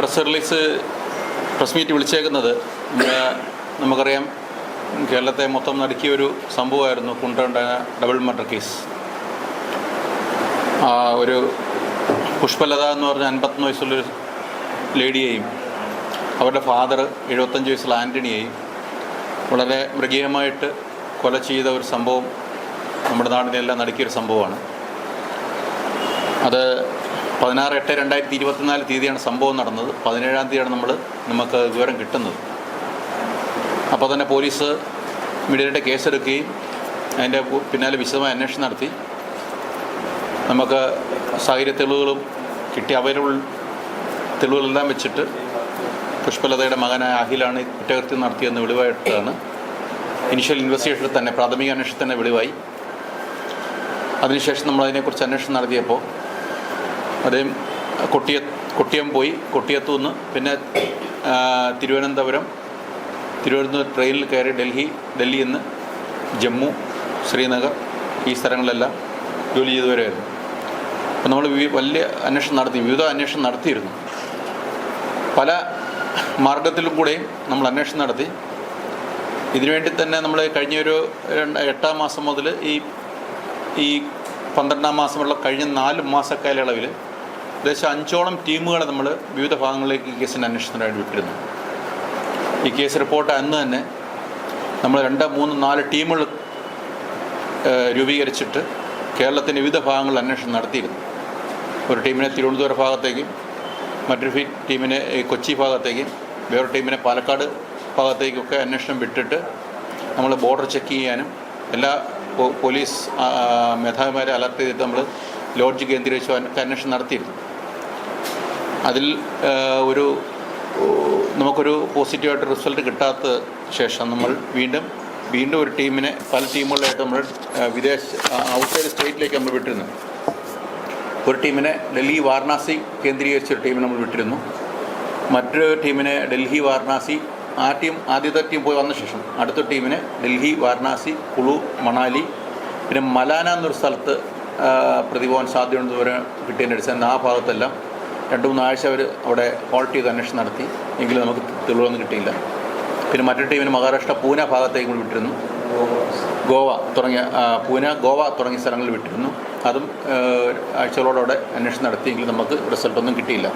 Press release press meet വിളിച്ചേക്കുന്നത്. നമുക്കറിയാം കേരളത്തെ മൊത്തം നടുക്കിയ ഒരു സംഭവമായിരുന്നു കുണ്ടോണ്ട ഡബിൾ മർഡർ കേസ് ആ ഒരു പുഷ്പലത എന്ന് പറഞ്ഞ അൻപത്തൊന്ന് വയസ്സുള്ളൊരു ലേഡിയെയും അവരുടെ ഫാദർ എഴുപത്തഞ്ച് വയസ്സുള്ള ആന്റണിയെയും വളരെ മൃഗീയമായിട്ട് കൊല ചെയ്ത ഒരു സംഭവം നമ്മുടെ നാടിനെല്ലാം നടുക്കിയൊരു സംഭവമാണ്. അത് പതിനാറ് എട്ട് രണ്ടായിരത്തി ഇരുപത്തിനാല് തീയതിയാണ് സംഭവം നടന്നത്. പതിനേഴാം തീയതിയാണ് നമ്മൾ നമുക്ക് വിവരം കിട്ടുന്നത്. അപ്പോൾ തന്നെ പോലീസ് മീഡിയയുടെ കേസെടുക്കുകയും അതിന്റെ പിന്നാലെ വിശദമായ അന്വേഷണം നടത്തി. നമുക്ക് സാഹചര്യ തെളിവുകളും കിട്ടിയ അവൈലബിൾ തെളിവുകളെല്ലാം വെച്ചിട്ട് പുഷ്പലതയുടെ മകനായ അഖിലാണ് കുറ്റകൃത്യം നടത്തിയെന്ന് വെളിവായിട്ടാണ്. ഇനിഷ്യൽ ഇൻവെസ്റ്റിഗേഷനിൽ തന്നെ പ്രാഥമിക അന്വേഷണത്തിൽ തന്നെ വെളിവായി. അതിനുശേഷം നമ്മൾ അതിനെക്കുറിച്ച് അന്വേഷണം നടത്തിയപ്പോൾ അദ്ദേഹം കൊട്ടിയ കൊട്ടിയം പോയി കൊട്ടിയത്തു നിന്ന് പിന്നെ തിരുവനന്തപുരം. തിരുവനന്തപുരം ട്രെയിനിൽ കയറി ഡൽഹി ഡൽഹിയിൽ നിന്ന് ജമ്മു ശ്രീനഗർ ഈ സ്ഥലങ്ങളിലെല്ലാം ജോലി ചെയ്തവരായിരുന്നു. അപ്പോൾ നമ്മൾ വലിയ അന്വേഷണം നടത്തി വിവിധ അന്വേഷണം നടത്തിയിരുന്നു. പല മാർഗത്തിലും കൂടെയും നമ്മൾ അന്വേഷണം നടത്തി. ഇതിനുവേണ്ടി തന്നെ നമ്മൾ കഴിഞ്ഞൊരു ഒരു എട്ടാം മാസം മുതൽ ഈ ഈ പന്ത്രണ്ടാം മാസമുള്ള കഴിഞ്ഞ നാല് മാസ കാലയളവിൽ ഏകദേശം അഞ്ചോളം ടീമുകളെ നമ്മൾ വിവിധ ഭാഗങ്ങളിലേക്ക് ഈ കേസിന്റെ അന്വേഷണത്തിനായിട്ട് വിട്ടിരുന്നു. ഈ കേസ് റിപ്പോർട്ട് അന്ന് തന്നെ നമ്മൾ രണ്ട് മൂന്ന് നാല് ടീമുകൾ രൂപീകരിച്ചിട്ട് കേരളത്തിന്റെ വിവിധ ഭാഗങ്ങളിൽ അന്വേഷണം നടത്തിയിരുന്നു. ഒരു ടീമിനെ തിരുവനന്തപുരം ഭാഗത്തേക്കും മറ്റൊരു ടീമിനെ കൊച്ചി ഭാഗത്തേക്കും വേറൊരു ടീമിനെ പാലക്കാട് ഭാഗത്തേക്കൊക്കെ അന്വേഷണം വിട്ടിട്ട് നമ്മൾ ബോർഡർ ചെക്ക് ചെയ്യാനും എല്ലാ പോലീസ് മേധാവിമാരെ അലർട്ട് ചെയ്തിട്ട് നമ്മൾ ലോഡ്ജ് കേന്ദ്രീകരിച്ച് അന്വേഷണം നടത്തിയിരുന്നു. അതിൽ ഒരു നമുക്കൊരു പോസിറ്റീവായിട്ട് റിസൾട്ട് കിട്ടാത്ത ശേഷം നമ്മൾ വീണ്ടും വീണ്ടും ഒരു ടീമിനെ പല ടീമുകളിലായിട്ട് നമ്മൾ വിദേശ ഔട്ട്സൈഡ് സ്റ്റേറ്റിലേക്ക് നമ്മൾ വിട്ടിരുന്നു. ഒരു ടീമിനെ ഡൽഹി വാരണാസി കേന്ദ്രീകരിച്ച ഒരു ടീമിനെ നമ്മൾ വിട്ടിരുന്നു. മറ്റൊരു ടീമിനെ ഡൽഹി വാരണാസി ആ ടീം ആദ്യത്തെ ടീം പോയി വന്ന ശേഷം അടുത്ത ടീമിനെ ഡൽഹി വാരണാസി കുളു മണാലി പിന്നെ മലാന എന്നൊരു സ്ഥലത്ത് ആ, പ്രതി സാധ്യതയുണ്ടെന്ന് വരെ കിട്ടിയതിന്റെ അടിസ്ഥാനത്തിൽ ആ ഭാഗത്തെല്ലാം രണ്ട് മൂന്ന് ആഴ്ച അവർ അവിടെ ഹോൾട്ട് ചെയ്ത് അന്വേഷണം നടത്തി. എങ്കിലും നമുക്ക് തെളിവൊന്നും കിട്ടിയില്ല. പിന്നെ മറ്റൊരു ടീമിന് മഹാരാഷ്ട്ര പൂന ഭാഗത്തേക്ക് കൂടി വിട്ടിരുന്നു. ഗോവ തുടങ്ങിയ പൂനെ ഗോവ തുടങ്ങിയ സ്ഥലങ്ങളിൽ വിട്ടിരുന്നു. അതും ആഴ്ചകളോടെ അന്വേഷണം നടത്തിയെങ്കിലും നമുക്ക് റിസൾട്ടൊന്നും കിട്ടിയില്ല.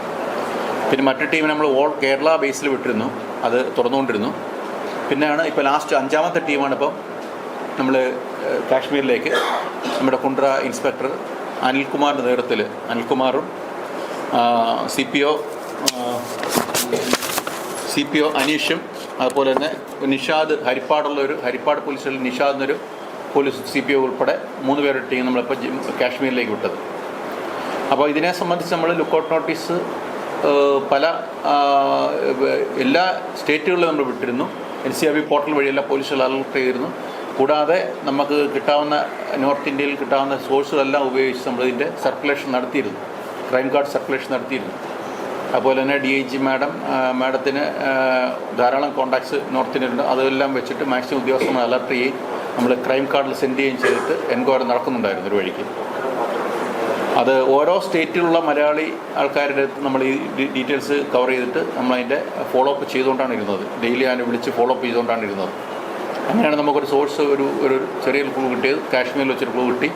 പിന്നെ മറ്റൊരു ടീമിനെ നമ്മൾ ഓൾ കേരള ബേസിൽ വിട്ടിരുന്നു. അത് തുറന്നുകൊണ്ടിരുന്നു. പിന്നെയാണ് ഇപ്പോൾ ലാസ്റ്റ് അഞ്ചാമത്തെ ടീമാണ് ഇപ്പം നമ്മൾ കാശ്മീരിലേക്ക്. നമ്മുടെ കുണ്ട്ര ഇൻസ്പെക്ടർ അനിൽകുമാറിന്റെ നേതൃത്വത്തിൽ അനിൽകുമാറും C P O C P O അനീഷും അതുപോലെ തന്നെ നിഷാദ് ഹരിപ്പാടുള്ള ഒരു ഹരിപ്പാട് പോലീസിൽ നിഷാദ് എന്നൊരു പോലീസ് സി പി ഒ ഉൾപ്പെടെ മൂന്ന് പേരുടെ ടീം നമ്മളിപ്പോൾ കാശ്മീരിലേക്ക് വിട്ടത്. അപ്പോൾ ഇതിനെ സംബന്ധിച്ച് നമ്മൾ ലുക്കൗട്ട് നോട്ടീസ് പല എല്ലാ സ്റ്റേറ്റുകളിലും നമ്മൾ വിട്ടിരുന്നു. N C R B portal വഴിയെല്ലാം പോലീസുകൾ അലർട്ട് ചെയ്തിരുന്നു. കൂടാതെ നമുക്ക് കിട്ടാവുന്ന നോർത്ത് ഇന്ത്യയിൽ കിട്ടാവുന്ന സോഴ്സുകളെല്ലാം ഉപയോഗിച്ച് നമ്മളിതിന്റെ സർക്കുലേഷൻ നടത്തിയിരുന്നു. ക്രൈം കാർഡ് സർക്കുലേഷൻ നടത്തിയിരുന്നു. അതുപോലെ തന്നെ ഡി ഐ ജി മാഡം മാഡത്തിന് ധാരാളം കോൺടാക്ട്സ് നോർത്തിനുണ്ട് അതെല്ലാം വെച്ചിട്ട് മാക്സിമം ഉദ്യോഗസ്ഥന്മാർ അലർട്ട് ചെയ്യും. നമ്മൾ ക്രൈം കാർഡിൽ സെൻഡ് ചെയ്യുകയും ചെയ്തിട്ട് എൻക്വയറി നടക്കുന്നുണ്ടായിരുന്നു ഒരു വഴിക്ക്. അത് ഓരോ സ്റ്റേറ്റിലുള്ള മലയാളി ആൾക്കാരുടെ അടുത്ത് നമ്മൾ ഈ ഡീറ്റെയിൽസ് കവർ ചെയ്തിട്ട് നമ്മളതിന്റെ ഫോളോ അപ്പ് ചെയ്തുകൊണ്ടാണ് ഇരുന്നത്. ഡെയിലി അതിനെ വിളിച്ച് ഫോളോ അപ്പ് ചെയ്തുകൊണ്ടാണ് ഇരുന്നത്. അങ്ങനെയാണ് നമുക്കൊരു സോഴ്സ് ഒരു ഒരു ചെറിയൊരു ക്ലൂ കിട്ടിയത്. കാശ്മീരിൽ വെച്ചൊരു ക്ലൂ കിട്ടി.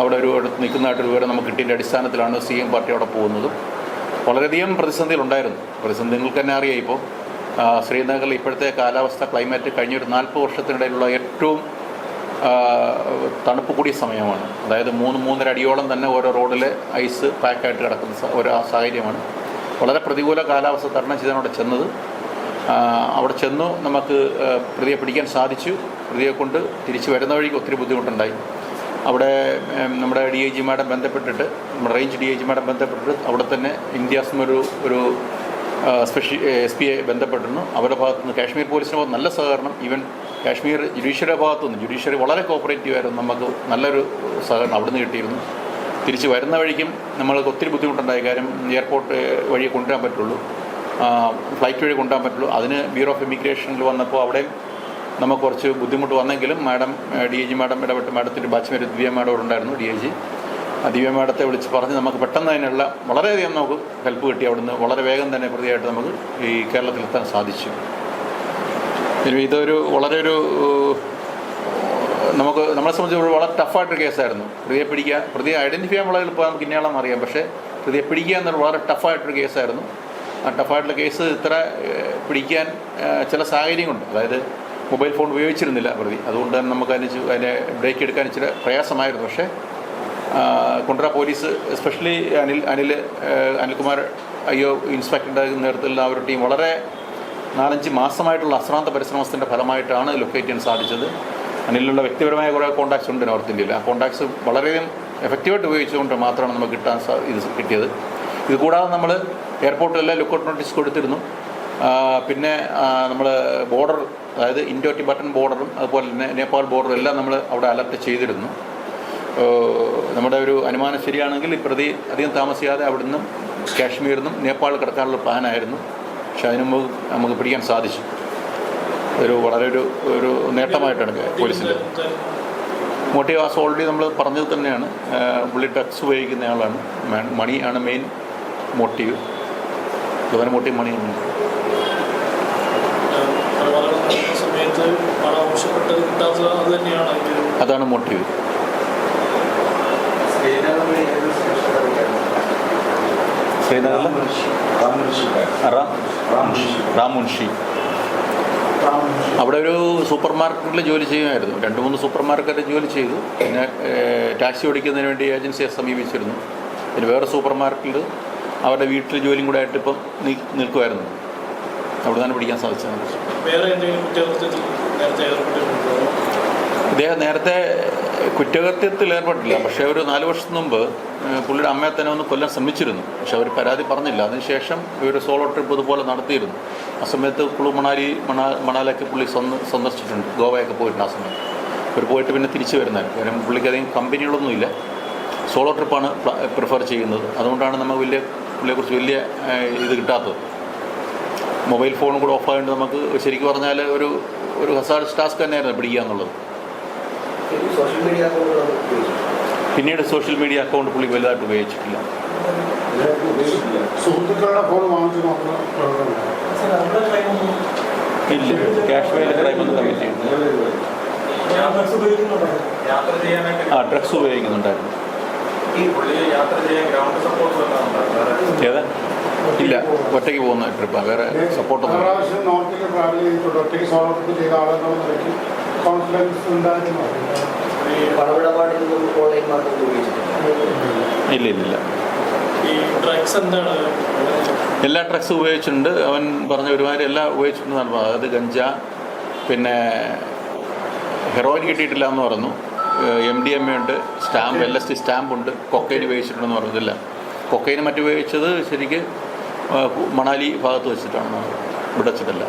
അവിടെ ഒരു നിൽക്കുന്നതായിട്ടൊരു വിവരം നമുക്ക് കിട്ടിയതിന്റെ അടിസ്ഥാനത്തിലാണ് സി എം പാർട്ടി അവിടെ പോകുന്നതും. വളരെയധികം പ്രതിസന്ധികളുണ്ടായിരുന്നു പ്രതിസന്ധി നിങ്ങൾക്ക് തന്നെ അറിയാം ഇപ്പോൾ. ശ്രീനഗറിൽ ഇപ്പോഴത്തെ കാലാവസ്ഥ ക്ലൈമറ്റ് കഴിഞ്ഞൊരു നാൽപ്പത് വർഷത്തിനിടയിലുള്ള ഏറ്റവും തണുപ്പ് കൂടിയ സമയമാണ്. അതായത് മൂന്ന് മൂന്നര അടിയോളം തന്നെ ഓരോ റോഡിൽ ഐസ് പാക്കായിട്ട് കിടക്കുന്ന ഒരു സാഹചര്യമാണ്. വളരെ പ്രതികൂല കാലാവസ്ഥ തരണം ചെയ്താണ് അവിടെ ചെന്നത്. അവിടെ ചെന്നു നമുക്ക് പ്രതിയെ പിടിക്കാൻ സാധിച്ചു. പ്രതിയെ കൊണ്ട് തിരിച്ചു വരുന്ന വഴിക്ക് ഒത്തിരി ബുദ്ധിമുട്ടുണ്ടായി. അവിടെ നമ്മുടെ ഡി ഐ ജിമാരെ ബന്ധപ്പെട്ടിട്ട് നമ്മുടെ റേഞ്ച് ഡി ഐ ജിമാരെ ബന്ധപ്പെട്ടിട്ട് അവിടെ തന്നെ ഇന്ത്യാസും ഒരു ഒരു സ്പെഷ്യൽ എസ് പി ഐ ബന്ധപ്പെട്ടിരുന്നു. അവരുടെ ഭാഗത്തു നിന്ന് കാശ്മീർ ഭാഗത്ത് നല്ല സഹകരണം. ഈവൻ കാശ്മീർ ജുഡീഷ്യറിയുടെ ഭാഗത്തു നിന്ന് ജുഡീഷ്യറി വളരെ കോപ്പറേറ്റീവ് ആയിരുന്നു. നമുക്ക് നല്ലൊരു സഹകരണം നിന്ന് കിട്ടിയിരുന്നു. തിരിച്ച് വരുന്ന വഴിക്കും നമ്മൾക്ക് ഒത്തിരി ബുദ്ധിമുട്ടുണ്ടായി. കാര്യം എയർപോർട്ട് വഴി കൊണ്ടുവരാൻ പറ്റുള്ളൂ. ഫ്ലൈറ്റ് വഴി കൊണ്ടുവരാൻ പറ്റുള്ളൂ. അതിന് ബ്യൂറോ ഓഫ് ഇമിഗ്രേഷനിൽ വന്നപ്പോൾ അവിടെയും നമുക്ക് കുറച്ച് ബുദ്ധിമുട്ട് വന്നെങ്കിലും മാഡം ഡി ജി മാഡം ഇടപെട്ട് മാഡത്തിന്റെ ബാച്ച്മേറ്റ് ദിവ്യ മാഡം ഉണ്ടായിരുന്നു ഡി ജി. ദിവ്യ മാഡത്തെ വിളിച്ച് പറഞ്ഞ് നമുക്ക് പെട്ടെന്ന് അതിനുള്ള വളരെയധികം നമുക്ക് ഹെൽപ്പ് കിട്ടി അവിടുന്ന്. വളരെ വേഗം തന്നെ പ്രതിയായിട്ട് നമുക്ക് ഈ കേരളത്തിലെത്താൻ സാധിച്ചു. ഇതൊരു വളരെ ഒരു നമുക്ക് നമ്മളെ സംബന്ധിച്ച് വളരെ ടഫായിട്ടൊരു കേസായിരുന്നു. പ്രതിയെ പിടിക്കുക പ്രതിയെ ഐഡന്റിഫൈ ചെയ്യാൻ വളരെ എളുപ്പം നമുക്ക് ഇന്നയാളെന്ന് അറിയാം. പക്ഷേ പ്രതിയെ പിടിക്കുക എന്നൊരു വളരെ ടഫായിട്ടൊരു കേസായിരുന്നു. ആ ടഫായിട്ടുള്ള കേസ് ഇത്ര പിടിക്കാൻ ചില സാഹചര്യങ്ങളുണ്ട്. അതായത് മൊബൈൽ ഫോൺ ഉപയോഗിച്ചിരുന്നില്ല പ്രതി. അതുകൊണ്ട് തന്നെ നമുക്ക് അതിന് അതിനെ ബ്രേക്ക് എടുക്കാൻ ഇച്ചിരി പ്രയാസമായിരുന്നു. പക്ഷേ കുണ്ട്ര പോലീസ് എസ്പെഷ്യലി അനിൽ അനിൽ അനിൽകുമാർ അയ്യോ ഇൻസ്പെക്ടറുടെ നേതൃത്വത്തിൽ ആ ഒരു ടീം വളരെ നാലഞ്ച് മാസമായിട്ടുള്ള അശ്രാന്ത പരിശ്രമത്തിന്റെ ഫലമായിട്ടാണ് ലൊക്കേറ്റ് ചെയ്യാൻ സാധിച്ചത്. അനിലുള്ള വ്യക്തിപരമായ കുറേ കോൺടാക്ട്സ് ഉണ്ട് നോർത്ത് ഇന്ത്യയിൽ ആ കോൺടാക്ട്സ് വളരെയധികം എഫക്റ്റീവായിട്ട് ഉപയോഗിച്ചുകൊണ്ട് മാത്രമാണ് നമുക്ക് കിട്ടാൻ ഇത് കിട്ടിയത്. ഇത് കൂടാതെ നമ്മൾ എയർപോർട്ടിലെല്ലാം ലുക്കൗട്ട് നോട്ടീസ് കൊടുത്തിരുന്നു. പിന്നെ നമ്മൾ ബോർഡർ അതായത് ഇൻഡോ ടിബറ്റൻ ബോർഡറും അതുപോലെ തന്നെ നേപ്പാൾ ബോർഡറും എല്ലാം നമ്മൾ അവിടെ അലർട്ട് ചെയ്തിരുന്നു. നമ്മുടെ ഒരു അനുമാനം ശരിയാണെങ്കിൽ പ്രതി അധികം താമസിയാതെ അവിടെ നിന്നും കാശ്മീരിൽ നിന്നും നേപ്പാൾ കിടക്കാനുള്ള പ്ലാനായിരുന്നു പക്ഷെ അതിനു മുമ്പ് നമുക്ക് പിടിക്കാൻ സാധിച്ചു. ഒരു വളരെ ഒരു ഒരു നേട്ടമായിട്ടാണ് പോലീസിന്റെ. മോട്ടീവ് ആസ് ഓൾറെഡി നമ്മൾ പറഞ്ഞത് തന്നെയാണ്. പുള്ളി ഡ്രഗ്സ് ഉപയോഗിക്കുന്ന ആളാണ്. മണിയാണ് മെയിൻ മോട്ടീവ് പ്രധാന മോട്ടീവ് മണിയാണ് അതാണ് മോട്ടീവ് ശ്രീനഗറിൽ അവിടെ ഒരു സൂപ്പർ മാർക്കറ്റിൽ ജോലി ചെയ്യുമായിരുന്നു. രണ്ട് മൂന്ന് സൂപ്പർ മാർക്കറ്റിൽ ജോലി ചെയ്തു. പിന്നെ ടാക്സി ഓടിക്കുന്നതിന് വേണ്ടി ഏജൻസിയെ സമീപിച്ചിരുന്നു. പിന്നെ വേറെ സൂപ്പർ മാർക്കറ്റിൽ അവരുടെ വീട്ടിൽ ജോലിയും കൂടെ ആയിട്ട് ഇപ്പം നിൽക്കുമായിരുന്നു. അവിടെ നിന്നാണ് പിടിക്കാൻ സാധിച്ചത്. കുറ്റകൃത്യത്തിൽ നേരത്തെ കുറ്റകൃത്യത്തിൽ ഏർപ്പെട്ടില്ല. പക്ഷേ ഒരു നാല് വർഷം മുമ്പ് പുള്ളിയുടെ അമ്മയെ തന്നെ ഒന്ന് കൊല്ലാൻ ശ്രമിച്ചിരുന്നു. പക്ഷെ അവർ പരാതി പറഞ്ഞില്ല. അതിനുശേഷം ഇവർ സോളോ ട്രിപ്പ് ഇതുപോലെ നടത്തിയിരുന്നു. ആ സമയത്ത് പുള്ളി മണാലി മണാ മണാലൊക്കെ പുള്ളി സന്ദർശിച്ചിട്ടുണ്ട്. ഗോവയൊക്കെ പോയിട്ടുണ്ട് ആ സമയത്ത്. അവർ പോയിട്ട് പിന്നെ തിരിച്ചു വരുന്നത് കാരണം പുള്ളിക്ക് അധികം കമ്പനികളൊന്നുമില്ല സോളോ ട്രിപ്പാണ് പ്രിഫർ ചെയ്യുന്നത്. അതുകൊണ്ടാണ് നമുക്ക് വലിയ പുള്ളിയെക്കുറിച്ച് വലിയ ഇത് കിട്ടാത്തത്. മൊബൈൽ ഫോണും കൂടെ ഓഫായതുകൊണ്ട് നമുക്ക് ശരിക്കും പറഞ്ഞാൽ ഒരു ഒരു ഹസാർഡ് ടാസ്ക് തന്നെയായിരുന്നു പിടിക്കുക എന്നുള്ളത്. സോഷ്യൽ മീഡിയ അക്കൗണ്ടുകളാണ് പിന്നീട് സോഷ്യൽ മീഡിയ അക്കൗണ്ട് പുള്ളി വലുതായിട്ട് ഉപയോഗിച്ചിട്ടില്ല. ഇല്ല ക്യാഷ് ക്രൈം ക്രൈമൊന്നും കമ്മിറ്റ് ആ ഡ്രഗ്സ് ഉപയോഗിക്കുന്നുണ്ടായിരുന്നു. ഏതാ? ഇല്ല ഒറ്റയ്ക്ക് പോകുന്ന ട്രിപ്പാണ് വേറെ സപ്പോർട്ടൊന്നും ഇല്ല. ട്രിപ്പ് ഇല്ല ഇല്ല ഇല്ല. ഈ ഡ്രഗ്സ് എന്താണ്? എല്ലാ ഡ്രഗ്സും ഉപയോഗിച്ചിട്ടുണ്ട്. അവൻ പറഞ്ഞ ഒരുമാതിരി എല്ലാം ഉപയോഗിച്ചിട്ടുണ്ടെന്നാണ് പറഞ്ഞത്. അതായത് ഗഞ്ച പിന്നെ ഹെറോയിൻ കിട്ടിയിട്ടില്ല എന്ന് പറഞ്ഞു. എം ഡി എം എ ഉണ്ട്. Stamp L S T stamp ഉണ്ട്. കൊക്കൈൻ ഉപയോഗിച്ചിട്ടുണ്ടെന്ന് പറഞ്ഞതില്ല കൊക്കൈൻ മറ്റുപയോഗിച്ചത് ശരിക്ക് മണാലി ഭാഗത്ത് വെച്ചിട്ടാണ് ഇവിടെ വെച്ചിട്ടല്ല.